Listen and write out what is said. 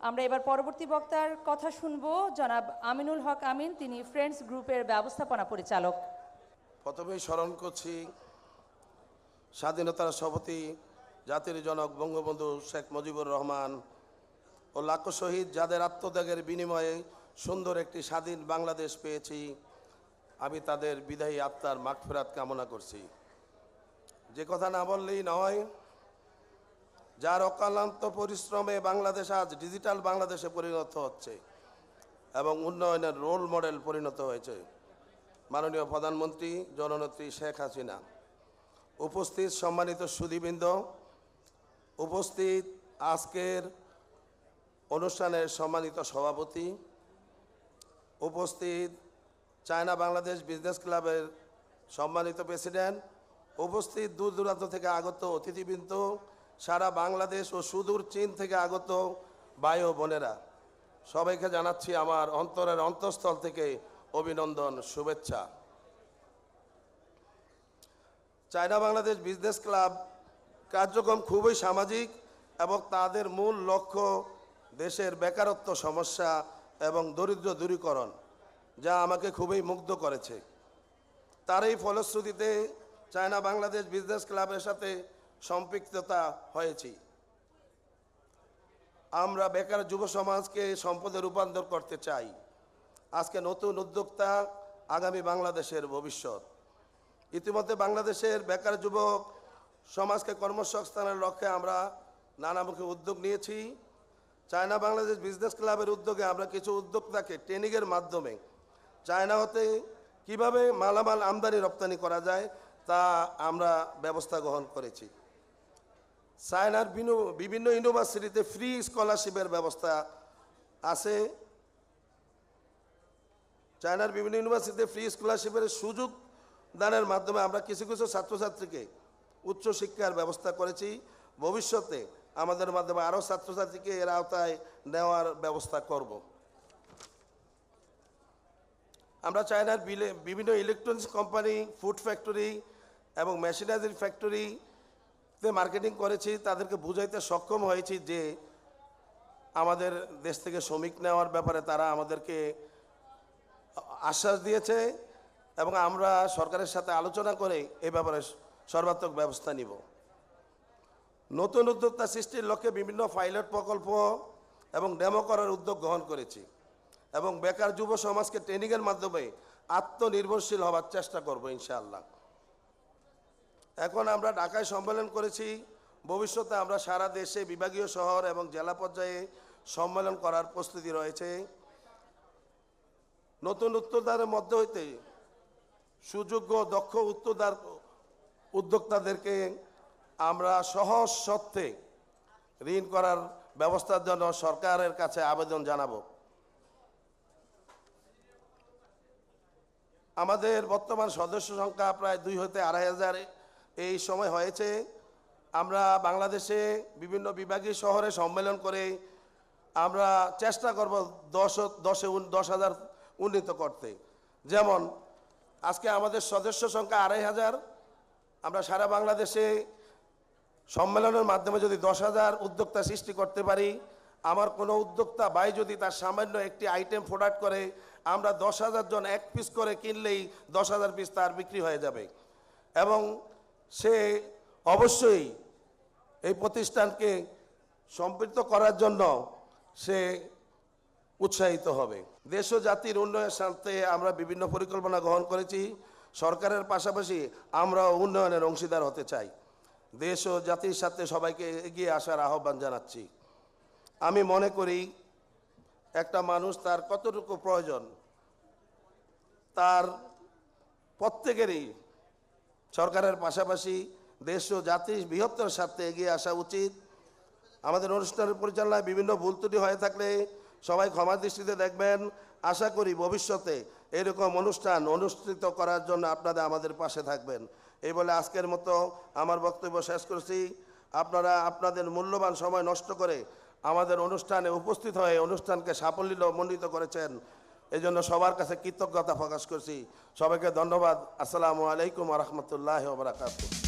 আমরা এবার পরবর্তী বক্তার কথা শুনব। জনাব আমিনুল হক আমিন, তিনি ফ্রেন্ডস গ্রুপের ব্যবস্থাপনা পরিচালক। প্রথমেই স্মরণ করছি, স্বাধীনতার সভাপতি, জাতির জনক বঙ্গবন্ধু শেখ মুজিবুর রহমান ও লাখো শহীদ যাদের আত্মত্যাগের বিনিময়ে সুন্দর একটি স্বাধীন বাংলাদেশ পেয়েছি। আমি তাদের বিদায়ী আত্মার মাগফেরাত কামনা করছি। যে কথা না বললেই নয় যার অকালান্ত পরিশ্রমে বাংলাদেশ আজ ডিজিটাল বাংলাদেশে পরিণত হচ্ছে এবং উন্নয়নের রোল মডেল পরিণত হয়েছে। মাননীয় প্রধানমন্ত্রী জননেত্রী শেখ হাসিনা, উপস্থিত সম্মানিত সুদীবৃন্দ, উপস্থিত আজকের অনুষ্ঠানের সম্মানিত সভাপতি, উপস্থিত চায়না বাংলাদেশ বিজনেস ক্লাবের সম্মানিত প্রেসিডেন্ট, উপস্থিত দূর দূরান্ত থেকে আগত অতিথিবৃন্দ সারা বাংলাদেশ ও সুদূর চীন থেকে আগত ভাই ও বোনেরা, সবাইকে জানাচ্ছি আমার অন্তরের অন্তঃস্থল থেকে অভিনন্দন, শুভেচ্ছা। চায়না বাংলাদেশ বিজনেস ক্লাব কার্যক্রম খুবই সামাজিক এবং তাদের মূল লক্ষ্য দেশের বেকারত্ব সমস্যা এবং দরিদ্র দূরীকরণ, যা আমাকে খুবই মুগ্ধ করেছে। তার এই ফলশ্রুতিতে চায়না বাংলাদেশ বিজনেস ক্লাবের সাথে সম্পৃক্ততা হয়েছি। আমরা বেকার যুব সমাজকে সম্পদে রূপান্তর করতে চাই। আজকে নতুন উদ্যোক্তা আগামী বাংলাদেশের ভবিষ্যৎ। ইতিমধ্যে বাংলাদেশের বেকার যুবক সমাজকে কর্মসংস্থানের লক্ষ্যে আমরা নানামুখী উদ্যোগ নিয়েছি। চায়না বাংলাদেশ বিজনেস ক্লাবের উদ্যোগে আমরা কিছু উদ্যোক্তাকে ট্রেনিংয়ের মাধ্যমে চায়না হতে কীভাবে মালামাল আমদানি রপ্তানি করা যায় তা আমরা ব্যবস্থা গ্রহণ করেছি। চায়নার বিভিন্ন ইউনিভার্সিটিতে ফ্রি স্কলারশিপের ব্যবস্থা আছে। চায়নার বিভিন্ন ইউনিভার্সিটিতে ফ্রি স্কলারশিপের সুযোগ দানের মাধ্যমে আমরা কিছু কিছু ছাত্রছাত্রীকে উচ্চশিক্ষার ব্যবস্থা করেছি। ভবিষ্যতে আমাদের মাধ্যমে আরও ছাত্রছাত্রীকে এর আওতায় নেওয়ার ব্যবস্থা করব। আমরা চায়নার বিভিন্ন ইলেকট্রনিক্স কোম্পানি ফুড ফ্যাক্টরি এবং মেশিনারি ফ্যাক্টরিতে মার্কেটিং করেছি, তাদেরকে বুঝাইতে সক্ষম হয়েছি যে আমাদের দেশ থেকে শ্রমিক নেওয়ার ব্যাপারে তারা আমাদেরকে আশ্বাস দিয়েছে এবং আমরা সরকারের সাথে আলোচনা করে এ ব্যাপারে সর্বাত্মক ব্যবস্থা নিব। নতুন উদ্যোক্তা সৃষ্টির লক্ষ্যে বিভিন্ন পাইলট প্রকল্প এবং ডেমো করার উদ্যোগ গ্রহণ করেছি এবং বেকার যুব সমাজকে ট্রেনিংয়ের মাধ্যমে আত্মনির্ভরশীল হওয়ার চেষ্টা করব ইনশাআল্লাহ। এখন আমরা ঢাকায় সম্মেলন করেছি। ভবিষ্যতে আমরা সারা দেশে বিভাগীয় শহর এবং জেলা পর্যায়ে সম্মেলন করার প্রস্তুতি রয়েছে। নতুন উত্তরদারের মধ্যে হইতে সুযোগ্য দক্ষ উত্তরদার উদ্যোক্তাদেরকে আমরা সহজ সত্ত্বে ঋণ করার ব্যবস্থার জন্য সরকারের কাছে আবেদন জানাব। আমাদের বর্তমান সদস্য সংখ্যা প্রায় দুই হতে আড়াই হাজার। এই সময় হয়েছে, আমরা বাংলাদেশে বিভিন্ন বিভাগীয় শহরে সম্মেলন করে আমরা চেষ্টা করব দশ দশে দশ হাজার উন্নীত করতে। যেমন, আজকে আমাদের সদস্য সংখ্যা আড়াই হাজার। আমরা সারা বাংলাদেশে সম্মেলনের মাধ্যমে যদি দশ হাজার উদ্যোক্তা সৃষ্টি করতে পারি, আমার কোনো উদ্যোক্তা বাই যদি তার সামান্য একটি আইটেম প্রোডাক্ট করে, আমরা দশ হাজার জন এক পিস করে কিনলেই দশ হাজার পিস তার বিক্রি হয়ে যাবে। এবং সে অবশ্যই এই প্রতিষ্ঠানকে সম্পৃক্ত করার জন্য সে উৎসাহিত হবে। দেশ ও জাতির উন্নয়নের স্বার্থে আমরা বিভিন্ন পরিকল্পনা গ্রহণ করেছি। সরকারের পাশাপাশি আমরা উন্নয়নের অংশীদার হতে চাই। দেশ ও জাতির সাথে সবাইকে এগিয়ে আসার আহ্বান জানাচ্ছি। আমি মনে করি একটা মানুষ তার কতটুকু প্রয়োজন, তার প্রত্যেকেরই সরকারের পাশাপাশি দেশ ও জাতির বৃহত্তর স্বার্থে এগিয়ে আসা উচিত। আমাদের অনুষ্ঠানের পরিচালনায় বিভিন্ন ভুল ত্রুটি হয়ে থাকলে সবাই ক্ষমা দৃষ্টিতে দেখবেন। আশা করি ভবিষ্যতে এরকম অনুষ্ঠান অনুষ্ঠিত করার জন্য আপনারা আমাদের পাশে থাকবেন। এই বলে আজকের মতো আমার বক্তব্য শেষ করছি। আপনারা আপনাদের মূল্যবান সময় নষ্ট করে আমাদের অনুষ্ঠানে উপস্থিত হয়ে অনুষ্ঠানকে সাফল্য মণ্ডিত করেছেন। এই জন্য সবার কাছে কৃতজ্ঞতা প্রকাশ করছি। সবাইকে ধন্যবাদ। আসসালামু আলাইকুম রহমতুল্লাহ বারাকাতুহ।